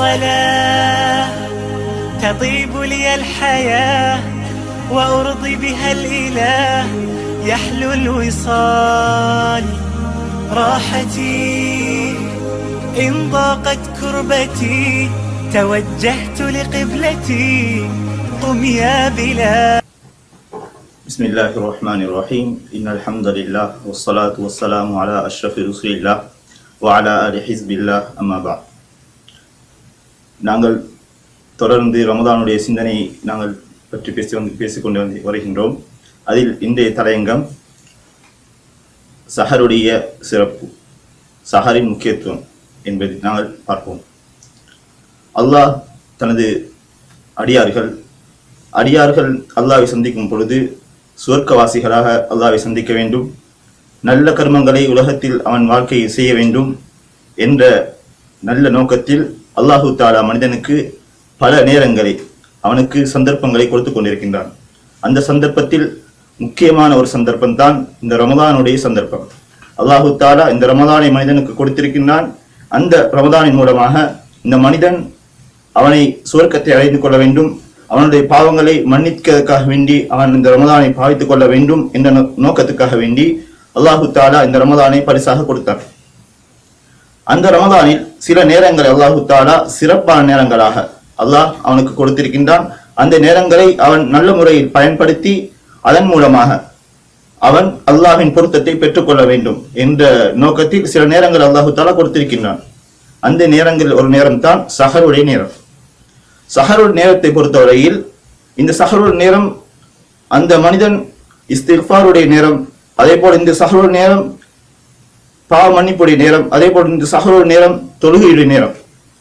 بالصلاة تطيب لي الحياة وأرضي بها الإله يحلو الوصال. راحتي إن ضاقت كربتي توجهت لقبلتي قم يا بلال بسم الله الرحمن الرحيم. إن الحمد لله والصلاة والسلام على أشرف رسول الله وعلى آل حزب الله أما بعد. நாங்கள் தொடர்ந்து ரமதானுடைய சிந்தனை நாங்கள் பற்றி பேசி வந்து பேசிக்கொண்டு வந்து வருகின்றோம். அதில் இன்றைய தலையங்கம் சஹருடைய சிறப்பு சஹரின் முக்கியத்துவம் என்பதை நாங்கள் பார்ப்போம். அல்லாஹ் தனது அடியார்கள் அடியார்கள் அல்லாவை சந்திக்கும் பொழுது சுவர்க்கவாசிகளாக அல்லாவை சந்திக்க வேண்டும். நல்ல கர்மங்களை உலகத்தில் அவன் வாழ்க்கையை செய்ய வேண்டும் என்ற நல்ல நோக்கத்தில் அல்லாஹு தாலா மனிதனுக்கு பல நேரங்களை அவனுக்கு சந்தர்ப்பங்களை கொடுத்து கொண்டிருக்கின்றான். அந்த சந்தர்ப்பத்தில் முக்கியமான ஒரு சந்தர்ப்பம் தான் இந்த ரமதானுடைய சந்தர்ப்பம். அல்லாஹு தாலா இந்த ரமதானை மனிதனுக்கு கொடுத்திருக்கின்றான். அந்த ரமதானின் மூலமாக இந்த மனிதன் அவனை சுவர்க்கத்தை அடைந்து கொள்ள வேண்டும். அவனுடைய பாவங்களை மன்னிக்கிறதுக்காக வேண்டி அவன் இந்த ரமதானை பாவித்துக் கொள்ள வேண்டும் என்ற நோ- நோக்கத்துக்காக வேண்டி அல்லாஹு தாலா இந்த ரமதானை பரிசாக கொடுத்தான். அந்த ரமதானில் சில நேரங்கள் அல்லாஹு தாலா சிறப்பான நேரங்களாக அல்லாஹ் அவனுக்கு கொடுத்திருக்கின்றான். அந்த நேரங்களை அவன் நல்ல முறையில் பயன்படுத்தி அதன் மூலமாக அவன் அல்லாஹின் பொருத்தத்தை பெற்றுக்கொள்ள வேண்டும் என்ற நோக்கத்தில் சில நேரங்கள் அல்லாஹு தாலா கொடுத்திருக்கின்றான். அந்த நேரங்களில் ஒரு நேரம் தான் சஹருடைய நேரம். சஹருடைய நேரத்தை பொறுத்தவரையில் இந்த சஹருடைய நேரம் அந்த மனிதன் இஸ்திஃபாருடைய நேரம் அதே போல் இந்த சஹருடைய நேரம் பாவ மன்னிப்புடைய நேரம் அதே போல் இந்த சஹருடைய நேரம் தொழுகையுடைய நேரம்.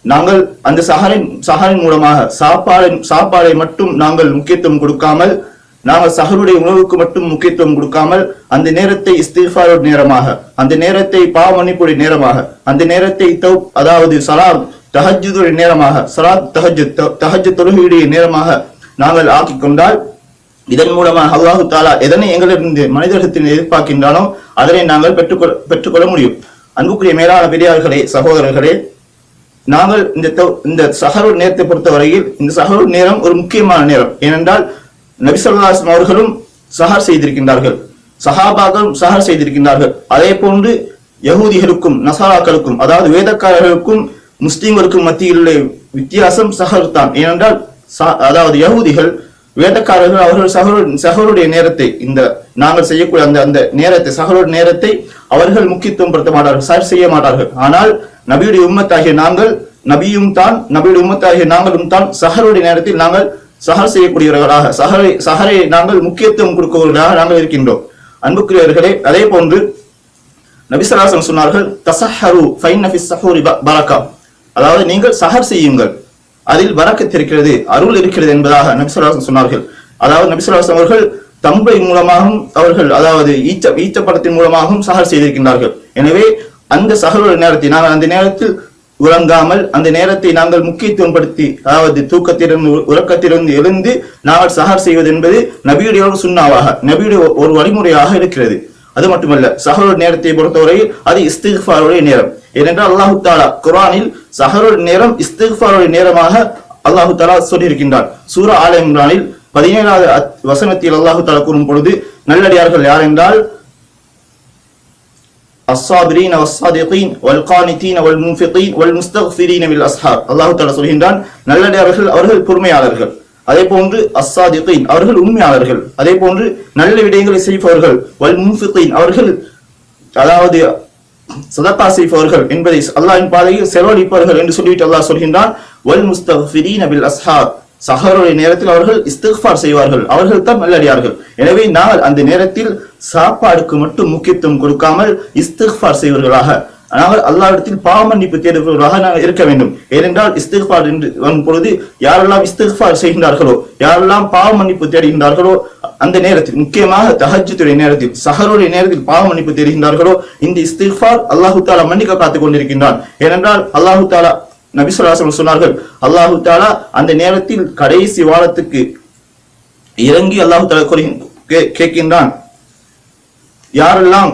நாங்கள் அந்த சஹரின் சஹரின் மூலமாக சாப்பாடு சாப்பாடை மட்டும் நாங்கள் முக்கியத்துவம் கொடுக்காமல் நாங்கள் சஹருடைய உணவுக்கு மட்டும் முக்கியத்துவம் கொடுக்காமல் அந்த நேரத்தை இஸ்திஃபாரோட நேரமாக அந்த நேரத்தை பாவ மன்னிப்புடைய நேரமாக அந்த நேரத்தை தௌ அதாவது சலாம் தஹஜுடைய நேரமாக சலாத் தஹஜ் தஹஜ் தொழுகையுடைய நேரமாக நாங்கள் ஆக்கிக் கொண்டால் இதன் மூலமாக அல்லாஹு தாலா எதனை எங்களிருந்து மனிதர்களிடத்தில் எதிர்பார்க்கின்றானோ அதனை நாங்கள் பெற்றுக்கொள் பெற்றுக்கொள்ள முடியும். அன்புக்குரிய மேலான பெரியார்களே சகோதரர்களே நாங்கள் இந்த இந்த சஹருல் நேரத்தை பொறுத்தவரையில் இந்த சஹருல் நேரம் ஒரு முக்கியமான நேரம். ஏனென்றால் நபிசல்லாஸ்லாம் அவர்களும் சஹார் செய்திருக்கின்றார்கள். சஹாபாக்களும் சஹார் செய்திருக்கின்றார்கள். அதே போன்று யகூதிகளுக்கும் நசாராக்களுக்கும் அதாவது வேதக்காரர்களுக்கும் முஸ்லீம்களுக்கும் மத்தியில் உள்ள வித்தியாசம் சஹர் தான். ஏனென்றால் ச- அதாவது யகூதிகள் வேட்டக்காரர்கள் அவர்கள் சகோதர சகோருடைய நேரத்தை இந்த நாங்கள் செய்யக்கூடிய அந்த அந்த நேரத்தை சகோதர நேரத்தை அவர்கள் முக்கியத்துவம் படுத்த மாட்டார்கள் சர் செய்ய மாட்டார்கள். ஆனால் நபியுடைய உம்மத்தாகிய நாங்கள் நபியும் தான் நபியுடைய உம்மத்தாகிய நாங்களும் தான் சஹருடைய நேரத்தில் நாங்கள் சஹர் செய்யக்கூடியவர்களாக சஹரை சஹரை நாங்கள் முக்கியத்துவம் கொடுக்கவர்களாக நாங்கள் இருக்கின்றோம். அன்புக்குரியவர்களே அதே போன்று நபிசராசன் சொன்னார்கள் தசஹரு ஃபைன் நஃபிஸ் சஹூரி பரக்கா. அதாவது நீங்கள் சஹர் செய்யுங்கள். அதில் வரக்கத் இருக்கிறது அருள் இருக்கிறது என்பதாக நபிசுல்லாசன் சொன்னார்கள். அதாவது நபிசுல்லாசன் அவர்கள் தம்பை மூலமாகவும் அவர்கள் அதாவது ஈச்ச ஈச்சப்படத்தின் மூலமாகவும் சஹர் செய்திருக்கின்றார்கள். எனவே அந்த சஹருடைய நேரத்தை நாங்கள் அந்த நேரத்தில் உறங்காமல் அந்த நேரத்தை நாங்கள் முக்கியத்துவம் படுத்தி அதாவது தூக்கத்திலிருந்து உறக்கத்திலிருந்து எழுந்து நாங்கள் சஹர் செய்வது என்பது நபியுடைய ஒரு சுண்ணாவாக நபியுடைய ஒரு வழிமுறையாக இருக்கிறது. அது மட்டுமல்ல சஹருடைய நேரத்தை பொறுத்தவரையில் அது இஸ்திஃபாருடைய நேரம். ஏனென்றால் அல்லாஹு தாலா குரானில் சஹருடைய நேரம் இஸ்திஃபாருடைய நேரமாக அல்லாஹு தாலா சொல்லியிருக்கின்றான் சூரா ஆலயம் இம்ரானில் பதினேழாவது வசனத்தில் அல்லாஹு தாலா கூறும் பொழுது நல்லடியார்கள் யார் என்றால் அஸ்ஸாபிரீன் அஸ்ஸாதிகீன் வல் கானிதீன் வல் முன்ஃபிகீன் வல் முஸ்தக்ஃபிரீன் வில் அஸ்ஹாப் அல்லாஹு தாலா சொல்கின்றான் நல்லடியார்கள் அவர்கள் பொறுமையாளர்கள். அதே போன்று அஸ்ஸாதிகீன் அவர்கள் உண்மையாளர்கள். அதே போன்று நல்ல விடயங்களை செய்பவர்கள் வல் முன்ஃபிகீன் அவர்கள் அதாவது சதகா செய்பவர்கள் என்பதை அல்லாஹின் பாதையில் செலவழிப்பவர்கள் என்று சொல்லிவிட்டு அல்லாஹ் சொல்கின்றான் வல் முஸ்தக்ஃபிரீன பில் அஸ்ஹார். சஹருடைய நேரத்தில் அவர்கள் இஸ்திஃபார் செய்வார்கள். அவர்கள் தான் நல்லடியார்கள் எனவே நாங்கள் அந்த நேரத்தில் சாப்பாடுக்கு மட்டும் முக்கியத்துவம் கொடுக்காமல் இஸ்திஃபார் செய்வர்களாக நாங்கள் அல்லாவிடத்தில் பாவமன்னிப்பு தேடுபவர்களாக நாங்கள் இருக்க வேண்டும். ஏனென்றால் இஸ்திஃபார் என்று வரும் பொழுது யாரெல்லாம் இஸ்திஃபார் செய்கின்றார்களோ யாரெல்லாம் பாவமன்னிப்பு தேடுகின்றார்களோ அந்த நேரத்தில் முக்கியமாக தஹஜ்ஜுடைய நேரத்தில் சஹருடைய நேரத்தில் பாவ மன்னிப்பு தெரிகின்றார்களோ இந்த இஸ்திஃபார் அல்லாஹு தாலா மன்னிக்க காத்துக் கொண்டிருக்கின்றான். ஏனென்றால் அல்லாஹு தாலா நபி சொன்னார்கள் அல்லாஹு தாலா அந்த நேரத்தில் கடைசி வாரத்துக்கு இறங்கி அல்லாஹு தாலா கேட்கின்றான். யாரெல்லாம்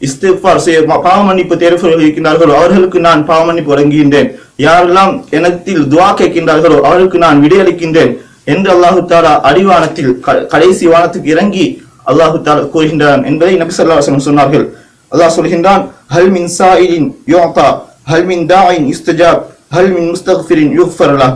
இஸ்திஃபார் செய்ய பாவ மன்னிப்பு தேர்வு இருக்கின்றார்களோ அவர்களுக்கு நான் பாவ மன்னிப்பு வழங்குகின்றேன். யாரெல்லாம் எனத்தில் துவா கேட்கின்றார்களோ அவர்களுக்கு நான் விடையளிக்கின்றேன் என்று அல்லாஹு தாலா அடிவானத்தில் கடைசி வானத்துக்கு இறங்கி அல்லாஹு தாலா கூறுகின்றான் என்பதை நபி சொல்லா சொன்னார்கள். அல்லாஹ் சொல்கின்றான் ஹல் மின் சாயிலின் யோகா ஹல் மின் தாயின் இஸ்தஜாப் ஹல் மின் முஸ்தக்ஃபிரின் யூஃபர்லா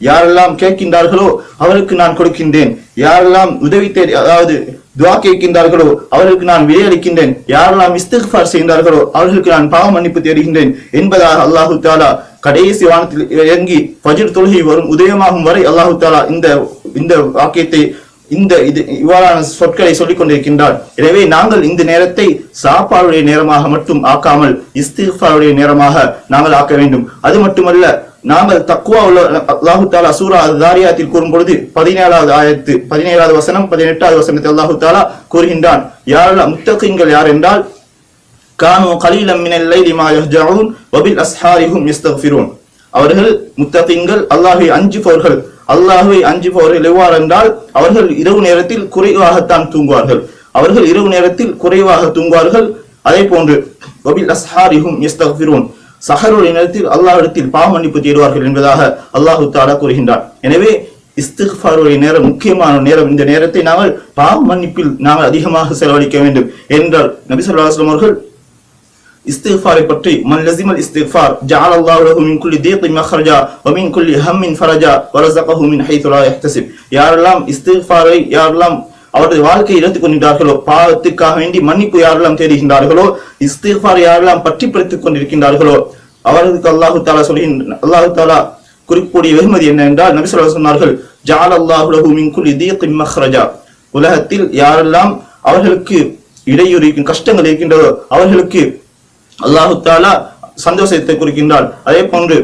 யாரெல்லாம் கேட்கின்றார்களோ அவருக்கு நான் கொடுக்கின்றேன். யாரெல்லாம் உதவி தேடி அதாவது துவா கேட்கின்றார்களோ அவர்களுக்கு நான் விடையளிக்கின்றேன் யாரெல்லாம் இஸ்திஃபார் செய்கின்றார்களோ அவர்களுக்கு நான் பாவ மன்னிப்பு தேடுகின்றேன் என்பதாக அல்லாஹு தாலா கடைசி வானத்தில் இறங்கி பஜிர் தொழுகை வரும். உதயமாகும் வரை அல்லாஹு தாலா இந்த இந்த வாக்கியத்தை இந்த இது இவ்வாறான சொற்களை சொல்லிக் கொண்டிருக்கின்றார் எனவே நாங்கள் இந்த நேரத்தை சாப்பாடுடைய நேரமாக மட்டும் ஆக்காமல் இஸ்திஃபாருடைய நேரமாக நாங்கள் ஆக்க வேண்டும். அது மட்டுமல்ல நாங்கள் தக்குவா உள்ள அல்லாஹு தாலா சூரா தாரியாத்தில் கூறும் பொழுது பதினேழாவது ஆயத்து பதினேழாவது வசனம் பதினெட்டாவது வசனத்தை அல்லாஹு தாலா கூறுகின்றான். யாரெல்லாம் முத்தகங்கள் யார் என்றால் கானு கலீலம் மினல் லைலி மா யஹ்ஜஊன் வபில் அஸ்ஹாரிஹும் யஸ்தக்ஃபிரூன் அவர்கள் முத்தகீன்கள் அல்லாஹ்வை அஞ்சுபவர்கள் அல்லாஹ்வை அஞ்சுபவர்கள் எவ்வாறு என்றால் அவர்கள் இரவு நேரத்தில் குறைவாகத்தான் தூங்குவார்கள் அவர்கள் இரவு நேரத்தில் குறைவாக தூங்குவார்கள் அதே போன்று வபில் அஸ்ஹாரிஹும் யஸ்தக்ஃபிரூன் சஹருடைய நேரத்தில் அல்லாஹிடத்தில் பாவ மன்னிப்பு தேடுவார்கள் என்பதாக அல்லாஹு தாலா கூறுகின்றார் எனவே இஸ்திஃபாருடைய நேரம் முக்கியமான நேரம் இந்த நேரத்தை நாங்கள் பாவ மன்னிப்பில் நாங்கள் அதிகமாக செலவழிக்க வேண்டும் என்றால் நபி ஸல்லல்லாஹு அவர்கள் இஸ்திஃபாரை பற்றி மன் லசிமல் இஸ்திஃபார் ஜஅல அல்லாஹு மின் குல்லி தீத்தி மக்ரஜா வ மின் குல்லி ஹம்மின் ஃபரஜா வ ரஸகஹு மின் ஹைத்து லா யஹ்தஸிப் யாரெல்லாம் இஸ்திஃபாரை யாரெல்லாம் அவரது வாழ்க்கையை எடுத்துக் கொண்டிருக்கிறார்களோ பாவத்துக்காக வேண்டி மன்னிப்பு யாரெல்லாம் தேடுகின்றார்களோ இஸ்திஃபார் யாரெல்லாம் பற்றி பிடித்துக் கொண்டிருக்கின்றார்களோ அவர்களுக்கு அல்லாஹு தாலா சொல்கின்ற அல்லாஹு தாலா குறிக்கூடிய வெகுமதி என்ன என்றால் நபி ஸல்லல்லாஹு சொன்னார்கள் ஜஅல அல்லாஹு லஹு மின் குல்லி தீத்தி மஹ்ரஜா உலகத்தில் யாரெல்லாம் அவர்களுக்கு இடையூறு கஷ்டங்கள் இருக்கின்றதோ அவர்களுக்கு அல்லாஹு தாலா சந்தோஷத்தை குறிக்கின்றால் அதே போன்று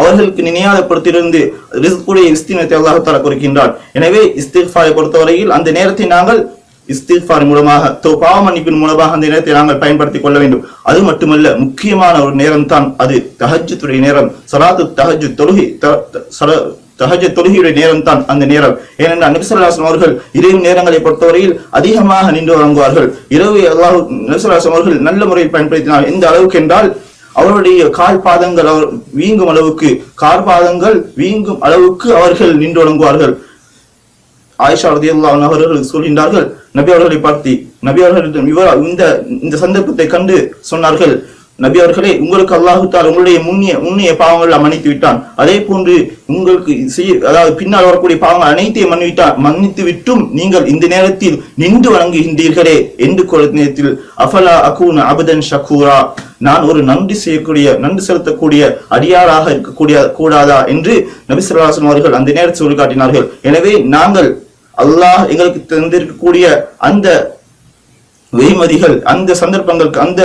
அவர்களுக்கு நினையாதப்படுத்திலிருந்து ரிஸ்குடைய இஸ்தீனத்தை அல்லாஹால குறிக்கின்றார் எனவே இஸ்திஃபாரை பொறுத்தவரையில் அந்த நேரத்தை நாங்கள் இஸ்திஃபார் மூலமாக பாவ மன்னிப்பின் மூலமாக அந்த நேரத்தை நாங்கள் பயன்படுத்திக் கொள்ள வேண்டும். அது மட்டுமல்ல முக்கியமான ஒரு நேரம் தான் அது தஹஜுத்துடைய நேரம். சலாத்து தஹஜு தொழுகை த- தொழுகையுடைய நேரம் தான் அந்த நேரம். ஏனென்றால் நபிசல்லாசம் அவர்கள் இரவு நேரங்களை பொறுத்தவரையில் அதிகமாக நின்று வழங்குவார்கள். இரவு அல்லாஹ் நபிசல்லாசம் அவர்கள் நல்ல முறையில் பயன்படுத்தினார். எந்த அளவுக்கு என்றால் அவருடைய கால் பாதங்கள் அவர் வீங்கும் அளவுக்கு கால் பாதங்கள் வீங்கும் அளவுக்கு அவர்கள் நின்று வழங்குவார்கள். ஆயிஷா ரதியுல்லா அவர்கள் சொல்கின்றார்கள் நபி அவர்களை பார்த்து நபி அவர்களிடம் இவர் இந்த இந்த சந்தர்ப்பத்தை கண்டு சொன்னார்கள் நபி அவர்களே உங்களுக்கு அல்லாஹுத்தால் உங்களுடைய முன்னிய முன்னிய பாவங்கள் மன்னித்து விட்டான். அதே போன்று உங்களுக்கு செய்ய அதாவது பின்னால் வரக்கூடிய பாவங்கள் அனைத்தையும் மன்னிவிட்டான் மன்னித்து விட்டும் நீங்கள் இந்த நேரத்தில் நின்று வணங்குகின்றீர்களே என்று கூட நேரத்தில் அஃபலா அகூன் அபதன் ஷக்கூரா நான் ஒரு நன்றி செய்யக்கூடிய நன்றி செலுத்தக்கூடிய அடியாராக இருக்கக்கூடிய கூடாதா? என்று நபி அவர்கள் அந்த நேரத்தில் சொல்லி காட்டினார்கள் எனவே நாங்கள் அல்லாஹ் எங்களுக்கு தந்திருக்கக்கூடிய அந்த வெகுமதிகள் அந்த சந்தர்ப்பங்களுக்கு அந்த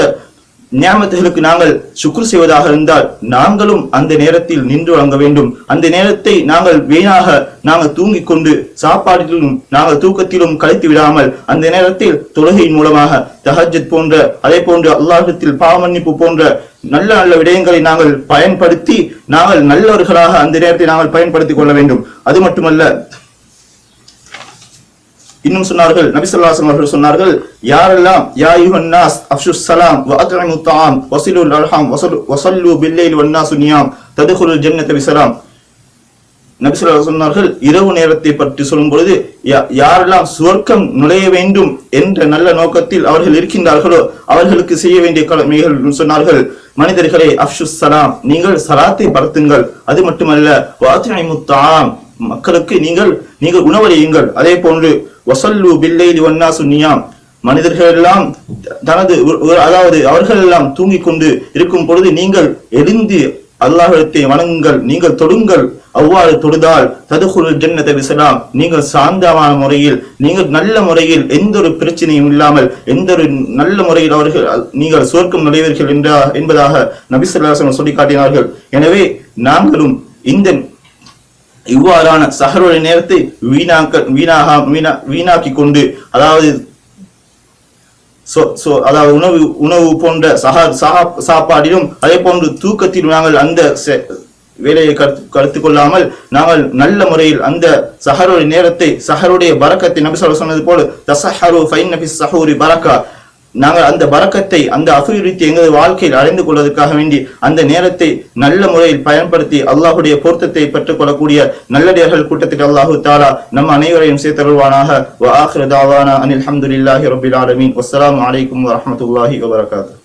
நியமத்துகளுக்கு நாங்கள் சுக்குர் செய்வதாக இருந்தால் நாங்களும் அந்த நேரத்தில் நின்று வழங்க வேண்டும். அந்த நேரத்தை நாங்கள் வீணாக நாங்கள் தூங்கிக் கொண்டு சாப்பாட்டிலும் நாங்கள் தூக்கத்திலும் கழித்து விடாமல் அந்த நேரத்தில் தொழுகையின் மூலமாக தஹஜத் போன்ற அதே போன்று அல்லாஹத்தில் பாவமன்னிப்பு போன்ற நல்ல நல்ல விடயங்களை நாங்கள் பயன்படுத்தி நாங்கள் நல்லவர்களாக அந்த நேரத்தை நாங்கள் பயன்படுத்திக் கொள்ள வேண்டும். அது மட்டுமல்ல இன்னும் சொன்னார்கள் நபிசல்லாசன் அவர்கள் சொன்னார்கள் யாரெல்லாம் யா யுஹன்னாஸ் நாஸ் சலாம் வ அத்இமு தாம் வஸிலுல் அர்ஹம் வஸல்லு பில்லைல் வன்னா சுனியாம் நியாம் ஜன்னத பிஸலாம் சொன்னார்கள் இரவு நேரத்தை பற்றி சொல்லும் பொழுது யா- யாரெல்லாம் சுவர்க்கம் நுழைய வேண்டும் என்ற நல்ல நோக்கத்தில் அவர்கள் இருக்கின்றார்களோ அவர்களுக்கு செய்ய வேண்டிய கடமைகள் சொன்னார்கள். மனிதர்களே அப்ஷுஸ் சலாம் நீங்கள் சலாத்தை பரத்துங்கள். அது மட்டுமல்ல வாத்தியாய் முத்தாம் மக்களுக்கு நீங்கள் நீங்கள் உணவறியுங்கள். அதே போன்று வசல்லு பில்லை ஒன்னா சுன்னியாம் மனிதர்கள் எல்லாம் தனது அதாவது அவர்கள் எல்லாம் தூங்கிக் கொண்டு இருக்கும் பொழுது நீங்கள் எழுந்து அல்லாஹ்விடத்தை வணங்குங்கள் நீங்கள் தொடுங்கள். அவ்வாறு தொடுதால் ததுகுரு ஜன்னத்தை விசலாம் நீங்கள் சாந்தமான முறையில் நீங்கள் நல்ல முறையில் எந்த ஒரு பிரச்சனையும் இல்லாமல் எந்த ஒரு நல்ல முறையில் அவர்கள் நீங்கள் சுவர்க்கம் நுழைவீர்கள் என்றா என்பதாக நபிசல்லாசன் சொல்லி காட்டினார்கள் எனவே நாங்களும் இந்த இவ்வாறான சஹருடைய நேரத்தை வீணாக்க வீணாக வீணா வீணாக்கி கொண்டு அதாவது அதாவது உணவு உணவு போன்ற சஹா சஹா- சாப்பாடிலும் அதே போன்று தூக்கத்தில் நாங்கள் அந்த செ- வேலையை கருத்து கருத்து கொள்ளாமல் நாங்கள் நல்ல முறையில் அந்த சஹருடைய நேரத்தை சஹருடைய பரக்கத்தை நபி சொல்ல சொன்னது போல தசஹரு ஃபைன் நபி சஹூரி பரக்கா நாங்கள் அந்த பறக்கத்தை அந்த அபிவிருத்தி எங்களது வாழ்க்கையில் அடைந்து கொள்வதற்காக வேண்டி அந்த நேரத்தை நல்ல முறையில் பயன்படுத்தி அல்லாஹுடைய பொருத்தத்தை பெற்றுக் கொள்ளக்கூடிய நல்லடியார்கள் கூட்டத்துக்கு அல்லாஹு தாலா நம் அனைவரையும் சேர்த்தருள்வானாக. வ இல்லாஹி அனில் ஹம்துலில்லாஹி ரபில் ஆலமின். வசலாம் அலைக்கும் வரஹ்மத்துல்லாஹி வபரகாத்துஹு